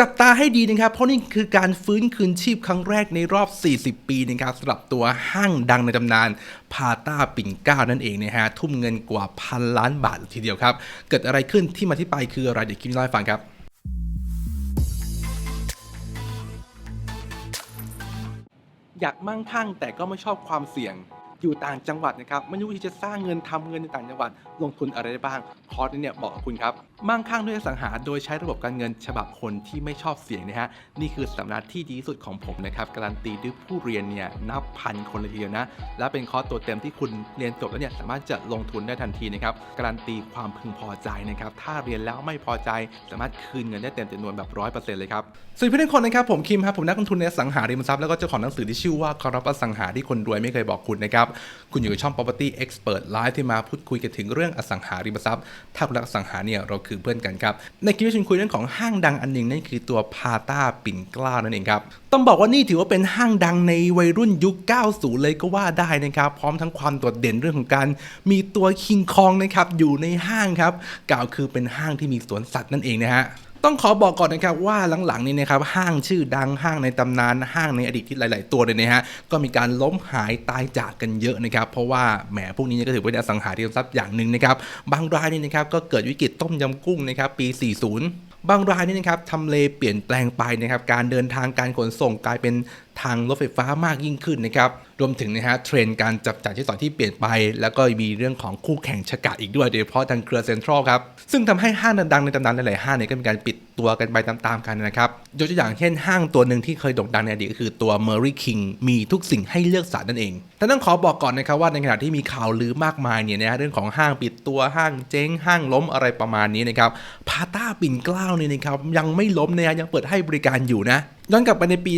จับตาให้ดีนะครับ เพราะนี่คือการฟื้นคืนชีพครั้งแรกในรอบ 40 ปีนะครับสำหรับตัวห้างดังในตำนานพาต้าปิ่นเก้านั่นเองนะฮะทุ่มเงินกว่าพันล้านบาททีเดียวครับ เกิดอะไรขึ้นที่มาที่ไปคืออะไรเดี๋ยวคลิปนี้เล่าให้ฟังครับอยากมั่งคั่งแต่ก็ไม่ชอบความเสี่ยง อยู่ต่างจังหวัดนะครับไม่รู้ที่จะสร้างเงินทำเงินในต่างจังหวัด ลงทุนอะไรได้บ้าง คอร์สนี้เนี่ยเหมาะกับคุณครับมั่งคั่งด้วยสังหาโดยใช้ระบบการเงินฉบับคนที่ไม่ชอบเสี่ยงนะฮะนี่คือสำนักที่ดีที่สุดของผมนะครับการันตีด้วยผู้เรียนเนี่ยนับพันคนเลยทีเดียวนะและเป็นคอร์สตัวเต็มที่คุณเรียนจบแล้วเนี่ยสามารถจะลงทุนได้ทันทีนะครับการันตีความพึงพอใจนะครับถ้าเรียนแล้วไม่พอใจ สามารถคืนเงินได้เต็มจำนวนแบบร้อยเปอร์เซ็นต์เลยครับสวัสดีเพื่อนๆทุกคนนะครับผมคิมครับผมนักลงทุนในสังหาริมทรัพย์แล้วก็เจ้าของหนังสือที่ชื่อว่าคอรับอสังหาที่คนรวยไม่เคยบอกคุณนะครับคุณอยู่กับช่อง property expert live ที่มาพูดคุยกันถึงเรื่องอสังหาริมทรัพย์ถ้าคุณรักอสังหาเนี่ยเราคือเพื่อนกันครับ ในคลิปนี้ฉันคุยเรื่องของห้างดังอันหนึ่งนั่นคือตัวพาต้าปิ่นกล้านั่นเองครับ ต้องบอกว่านี่ถือว่าเป็นห้างดังในวัยรุ่นยุค 90 เลยก็ว่าได้นะครับ พร้อมทั้งความโดดเด่นเรื่องของการ มีตัวคิงคองนะครับอยู่ในห้างครับกล่าวคือเป็นห้างที่มีสวนสัตว์นั่นเองนะฮะ ต้องขอบอกก่อนนะครับว่าหลังๆนี้นะครับห้างชื่อดังห้างในตำนานห้างในอดีตที่หลาย ๆ ตัวเลยนะฮะก็มีการล้มหายตายจากกันเยอะนะครับ เพราะว่าแหมพวกนี้ก็ถือเป็นอสังหาริมทรัพย์อย่างหนึ่งนะครับบางรายนี่นะครับก็เกิดวิกฤตต้มยำกุ้งนะครับปี 40 บางรายนี่นะครับทำเลเปลี่ยนแปลงไปนะครับการเดินทางการขนส่งกลายเป็นทางรถไฟฟ้ามากยิ่งขึ้นนะครับ รวมถึงนะฮะเทรนด์การจับจ่ายใช้สอยที่เปลี่ยนไป แล้วก็มีเรื่องของคู่แข่งชะกาดอีกด้วย โดยเฉพาะทางเครือเซ็นทรัลครับ ซึ่งทำให้ห้างดังๆในตำนานหลายๆห้างเนี่ยก็มีการปิดตัวกันไปตามๆกันนะครับ ยกตัวอย่างเช่นห้างตัวหนึ่งที่เคยโด่งดังในอดีตก็คือตัว Murray King มีทุกสิ่งให้เลือกสรรนั่นเอง แต่ต้องขอบอกก่อนนะครับว่าในขณะที่มีข่าวลือมากมายเนี่ยนะฮะเรื่องของห้างปิดตัวห้างเจ๊งห้างล้มอะไรประมาณนี้นะครับพาต้าปิ่นเกล้าเนี่ยนะครับยังไม่ล้มนะฮะยังเปิดให้บริการอยู่นะย้อนกลับไปในปี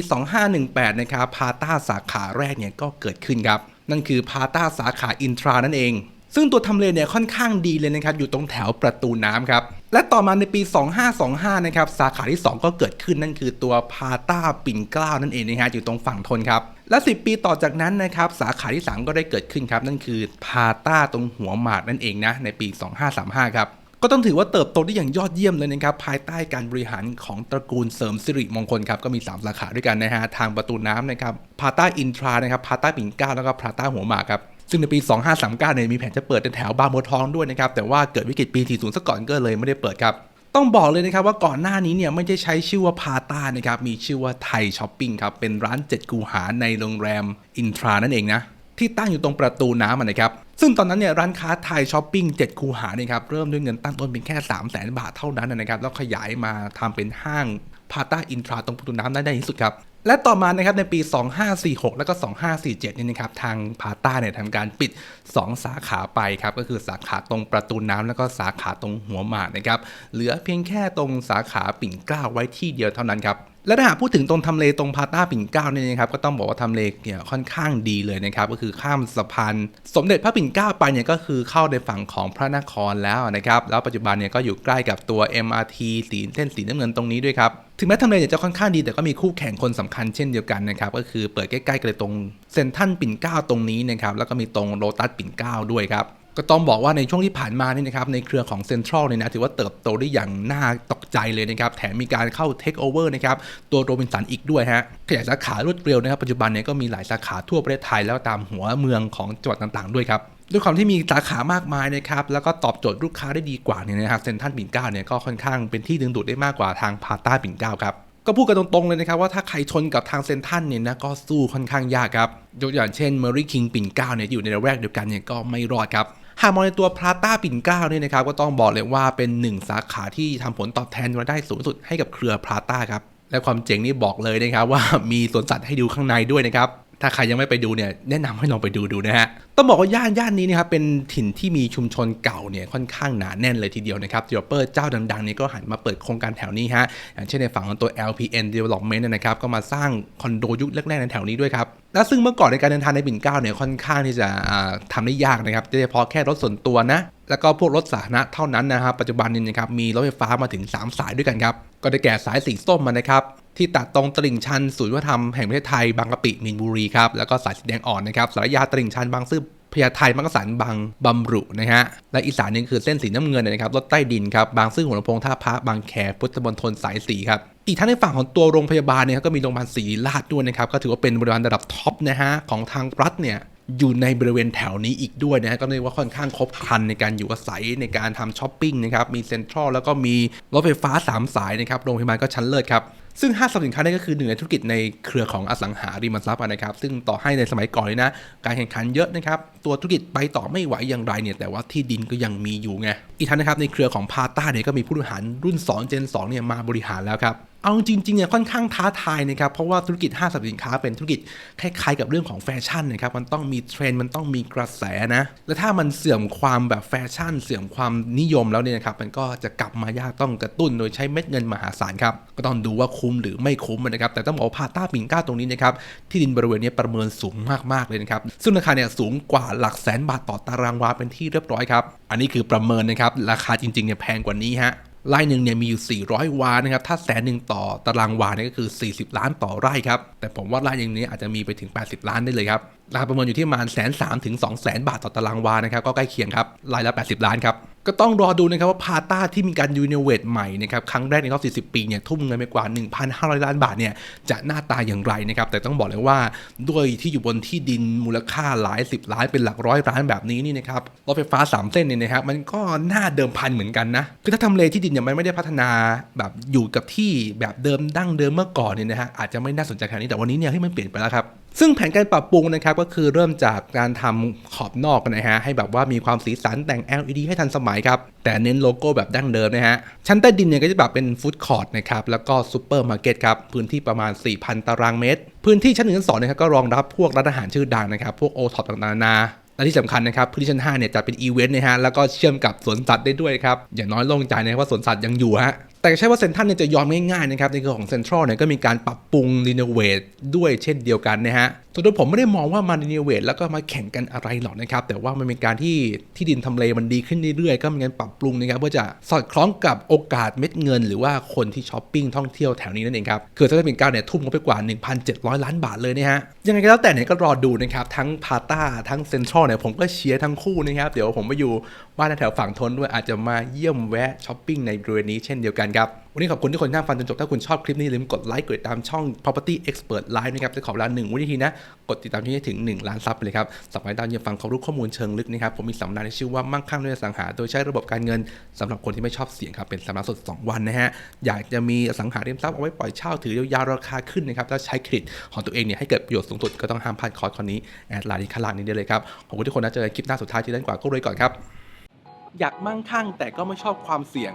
2518 นะครับพาต้าสาขาแรกเนี่ยก็เกิดขึ้นครับ นั่นคือพาต้าสาขาอินทรานั่นเอง ซึ่งตัวทำเลเนี่ยค่อนข้างดีเลยนะครับ อยู่ตรงแถวประตูน้ำครับ และต่อมาในปี 2525 นะครับ สาขาที่ 2 ก็เกิดขึ้นนั่นคือตัวพาต้าปิ่นเกล้านั่นเองนะฮะอยู่ตรงฝั่งทนครับ และ 10 ปีต่อจากนั้นนะครับสาขาที่ 3 ก็ได้เกิดขึ้นครับนั่นคือพาต้าตรงหัวหมากนั่นเองนะในปี 2535 ครับ ก็ต้องถือว่าเติบโตได้อย่างยอดเยี่ยมเลยนะครับภายใต้การบริหารของตระกูลเสริมสิริมงคลครับก็มี 3 สาขาด้วยกันนะฮะทางประตูน้ำนะครับพาต้าอินทรานะครับพาต้าปิ่นเกล้าแล้วก็พาต้าหัวหมากครับซึ่งในปี 2539เนี่ยมีแผนจะเปิดในแถวบางบัวทองด้วยนะครับแต่ว่าเกิดวิกฤตปี 40ซะก่อนก็เลยไม่ได้เปิดครับต้องบอกเลยนะครับว่าก่อนหน้านี้เนี่ยไม่ได้ใช้ชื่อว่าพาต้านะครับมีชื่อว่าไทยช้อปปิ้งครับเป็นร้านเจ็ดคูหาในโรงแรมอินทรานั่นเองนะที่ตั้งอยู่ตรงประตูน้ำนะครับ ซึ่งตอนนั้นเนี่ยร้านค้าไทยช้อปปิ้ง7คูหาเนี่ยครับเริ่มด้วยเงินตั้งต้นเพียงแค่ 3 0 0 0 0 0 บาทเท่านั้นนะครับแล้วขยายมาทำเป็นห้างพาต้าอินทราตรงประตูน้ำได้ในที่สุดครับและต่อมานะครับในปี 2546 แล้วก็ 2547 เนี่ยนะครับทางพาต้าเนี่ยทำการปิด 2 สาขาไปครับก็คือสาขาตรงประตูน้ำแล้วก็สาขาตรงหัวหมากนะครับเหลือเพียงแค่ตรงสาขาปิ่นเกล้าไว้ที่เดียวเท่านั้นครับ และถ้าหากพูดถึงตรงทำเลตรงพาต้าปิ่นเก้าเนี่ยนะครับก็ต้องบอกว่าทำเลเนี่ยค่อนข้างดีเลยนะครับก็คือข้ามสะพานสมเด็จพระปิ่นเก้าไปเนี่ยก็คือเข้าในฝั่งของพระนครแล้วนะครับแล้วปัจจุบันเนี่ยก็อยู่ใกล้กับตัว MRT สีเส้นสีน้ำเงินตรงนี้ด้วยครับถึงแม้ทำเลเนี่ยจะค่อนข้างดีแต่ก็มีคู่แข่งคนสำคัญเช่นเดียวกันนะครับก็คือเปิดใกล้ๆกันเลยตรงเซ็นทรัลปิ่นเก้าตรงนี้นะครับแล้วก็มีตรงโลตัสปิ่นเก้าด้วยครับ ก็ต้องบอกว่าในช่วงที่ผ่านมานี่นะครับในเครือของเซ็นทรัลเนี่ยนะถือว่าเติบโตได้อย่างน่าตกใจเลยนะครับ แถมมีการเข้าเทคโอเวอร์นะครับตัวโรบินสันอีกด้วยฮะขยายสาขารวดเร็วนะครับ ปัจจุบันเนี่ยก็มีหลายสาขาทั่วประเทศไทยแล้วตามหัวเมืองของจังหวัดต่างๆด้วยครับด้วยความที่มีสาขามากมายนะครับแล้วก็ตอบโจทย์ลูกค้าได้ดีกว่าเนี่ยนะครับเซ็นทรัลปิ่นเกล้าเนี่ยก็ค่อนข้างเป็นที่ดึงดูดได้มากกว่าทางพาต้าปิ่นเกล้าครับก็พูดกันตรงๆเลยนะครับว่าถ้าใครชนกับทางเซนทันเนี่ยนะก็สู้ค่อนข้างยากครับยกอย่างเช่นเมอรี่คิงปิ่นเก้าเนี่ยอยู่ในระแวกเดียวกันเนี่ยก็ไม่รอดครับ หากมองในตัวพาต้าปิ่นเกล้าเนี่ยนะครับก็ต้องบอกเลยว่าเป็นหนึ่งสาขาที่ทำผลตอบแทนรายได้สูงสุดให้กับเครือพาต้าครับและความเจ๋งนี่บอกเลยนะครับว่ามีสวนสัตว์ให้ดูข้างในด้วยนะครับถ้าใครยังไม่ไปดูเนี่ยแนะนำให้ลองไปดูดูนะฮะต้องบอกว่าย่านย่านนี้นะครับเป็นถิ่นที่มีชุมชนเก่าเนี่ยค่อนข้างหนาแน่นเลยทีเดียวนะครับ developer เจ้าดังๆนี่ก็หันมาเปิดโครงการแถวนี้ฮะอย่างเช่นในฝั่งของตัว LPN Development นะครับก็มาสร้างคอนโดยุคแรกๆในแถวนี้ด้วยครับและซึ่งเมื่อก่อนในการเดินทางในปิ่นเกล้าเนี่ยค่อนข้างที่จะอ่าทำได้ยากนะครับโดยเฉพาะแค่รถส่วนตัวนะแล้วก็พวกรถสาธารณะเท่านั้นนะครับปัจจุบันนี้นะครับมีรถไฟฟ้ามาถึง 3 สายด้วยกันครับก็ได้แก่สายสีส้มมานะครับที่ตัดตรงตลิ่งชันศูนย์วัฒนธรรมแห่งประเทศไทยบางกะปิมีนบุรีครับแล้วก็สายสีแดงอ่อนนะครับสายยาตลิ่งชันบางซื่อ พญาไทมักสันบางบำรุนะฮะและอีสานนี่คือเส้นสีน้ำเงินนะครับรถใต้ดินครับบางซื่อหัวลำโพงท่าพระบางแคพุทธมณฑลสายสีครับอีกทั้งในฝั่งของตัวโรงพยาบาลเนี่ยก็มีโรงพยาบาลศรีราชด้วยนะครับก็ถือว่าเป็นโรงพยาบาลระดับท็อปนะฮะของทางรัฐเนี่ย อยู่ในบริเวณแถวนี้อีกด้วยนะก็เรียกว่าค่อนข้างครบครันในการอยู่อาศัยในการทำช้อปปิ้งนะครับมีเซ็นทรัลแล้วก็มีรถไฟฟ้า 3 สายนะครับโรงพยาบาลก็ชั้นเลิศครับซึ่งห้างสรรพสินค้านี่ก็คือหนึ่งในธุรกิจในเครือของอสังหาริมทรัพย์นะครับ ซึ่งต่อให้ในสมัยก่อนนี่นะการแข่งขันเยอะนะครับ ตัวธุรกิจไปต่อไม่ไหวอย่างไรเนี่ยแต่ว่าที่ดินก็ยังมีอยู่ไงอีกทั้งนะครับในเครือของพาต้าเนี่ยก็มีผู้บริหารรุ่น 2 เจน2เนี่ยมาบริหารแล้วครับ เอาจริงๆเนี่ยค่อนข้างท้าทายนะครับ เพราะว่าธุรกิจห้างสรรพสินค้าเป็นธุรกิจคล้ายๆกับเรื่องของแฟชั่นนะครับ มันต้องมีเทรนด์มันต้องมีกระแสนะ และถ้ามันเสื่อมความแบบแฟชั่น เสื่อมความนิยมแล้วเนี่ยนะครับมันก็จะกลับมายากต้องกระตุ้นโดยใช้เม็ดเงินมหาศาลครับก็ต้องดูว่าคุ้มหรือไม่คุ้มนะครับ แต่ต้องบอกว่าพาต้าปิ่นเก้าตรงนี้นะครับที่ดินบริเวณนี้ประเมินสูงมากๆเลยนะครับซึ่งราคาเนี่ยสูงกว่าหลักแสนบาทต่อตารางวาเป็นที่เรียบร้อยครับอันนี้คือประเมินนะครับราคาจริงๆเนี่ยแพงกว่านี้ฮะ ไร่หนึ่งเนี่ยมีอยู่ 400 วานะครับ ถ้าแสนหนึ่งต่อตารางวาเนี่ยก็คือ 40 ล้านต่อไร่ครับ แต่ผมว่าไร่อย่างนี้อาจจะมีไปถึง 80 ล้านได้เลยครับ ราคาประเมินอยู่ที่ประมาณแสนสามถึงสองแสนบาทต่อตารางวานะครับ ก็ใกล้เคียงครับ ไร่ละ 80 ล้านครับ ก็ต้องรอดูนะครับว่าพาต้าที่มีการยูนิเวตใหม่นะครับครั้งแรกในรอบ 40 ปีเนี่ยทุ่มเงินไปกว่า 1,500 ล้านบาทเนี่ยจะหน้าตาอย่างไรนะครับแต่ต้องบอกเลยว่าด้วยที่อยู่บนที่ดินมูลค่าหลาย 10 ล้านเป็นหลักร้อยล้านแบบนี้นี่นะครับรถไฟฟ้า 3 เส้นเนี่ยนะครับมันก็หน่าเดิมพันเหมือนกันนะคือถ้าทำเลที่ดินเนี่ยมันไม่ได้พัฒนาแบบอยู่กับที่แบบเดิมดั้งเดิมเมื่อก่อนเนี่ยนะฮะอาจจะไม่น่าสนใจขนาดนี้แต่วันนี้เนี่ยให้มันเปลี่ยนไปแล้วครับ ซึ่งแผนการปรับปรุงนะครับก็คือเริ่มจากการทำขอบนอกนะฮะให้แบบว่ามีความสีสันแต่ง LED ให้ทันสมัยครับ แต่เน้นโลโก้แบบดั้งเดิมนะฮะ ชั้นใต้ดินเนี่ยก็จะแบบเป็นฟู้ดคอร์ทนะครับ แล้วก็ซูเปอร์มาร์เก็ตครับ พื้นที่ประมาณ 4,000 ตารางเมตร พื้นที่ชั้นหนึ่งชั้นสองนะครับก็รองรับพวกร้านอาหารชื่อดังนะครับ พวกโอท็อปต่างๆนานาและที่สำคัญนะครับพื้นที่ชั้น5เนี่ยจัดเป็นอีเวนต์นะฮะแล้วก็เชื่อมกับสวนสัตว์ได้ด้วยครับ อย่างน้อยโล่งใจนะครับว่าสวนสัตว์ยังอยู่ฮะ แต่ใช่ว่าเซ็นทรัลเนี่ยจะยอมง่ายๆนะครับในเครือของเซ็นทรัลเนี่ยก็มีการปรับปรุงรีโนเวทด้วยเช่นเดียวกันนะฮะ ตัวโดยผมไม่ได้มองว่ามารีโนเวทแล้วก็มาแข่งกันอะไรหรอกนะครับ แต่ว่ามันเป็นการที่ที่ดินทำเลมันดีขึ้นเรื่อยๆ ก็มีการปรับปรุงนะครับเพื่อจะสอดคล้องกับโอกาสเม็ดเงิน หรือว่าคนที่ช้อปปิ้งท่องเที่ยวแถวนี้นั่นเองครับคือเซ็นทรัลปิ่นเกล้าเนี่ยทุ่มงบไปกว่า 1,700 ล้านบาทเลยนะฮะยังไงก็แล้วแต่เนี่ยก็รอดูนะครับทั้งพาต้าทั้งเซ็นทรัลเนี่ยผมก็เชียร์ทั้งคู่นะครับเดี๋ยวผมไปอยู่บ้านแถวฝั่งทนด้วยอาจจะมาเยี่ยมแวะช้อปปิ้งในบริเวณนี้เช่นเดียวกันครับ วันนี้ขอบคุณที่คนนั่งฟังจนจบ ถ้าคุณชอบคลิปนี้ลืมกดไลค์กดติดตามช่อง property expert live นะครับจะขอเวลาหนึ่งวินาทีนะ กดติดตามที่ให้ถึง 1 ล้านซับไปเลยครับสำหรับดาวเยี่ยมฟังความรู้ข้อมูลเชิงลึกนะครับ ผมมีสัมมนาที่ชื่อว่ามั่งคั่งด้วยอสังหา โดยใช้ระบบการเงินสำหรับคนที่ไม่ชอบเสี่ยงครับเป็นสัมมนาสด 2 วันนะฮะอยากจะมีอสังหาริมทรัพย์เอาไว้ปล่อยเช่าถือยาวๆราคาขึ้นนะครับแล้วใช้เครดิตของตัวเองเนี่ยให้เกิดประโยชน์สูงสุดก็ต้องห้ามพลาดคอร์สคอนนี้แอดไลน์ที่ข้างล่างนี้ได้เลยครับขอบคุณทุกคนนะเจอกันคลิปหน้าสุดท้ายที่ด้านกว่าก็เลยก่อนครับอยากมั่งคั่งแต่ก็ไม่ชอบความเสี่ยง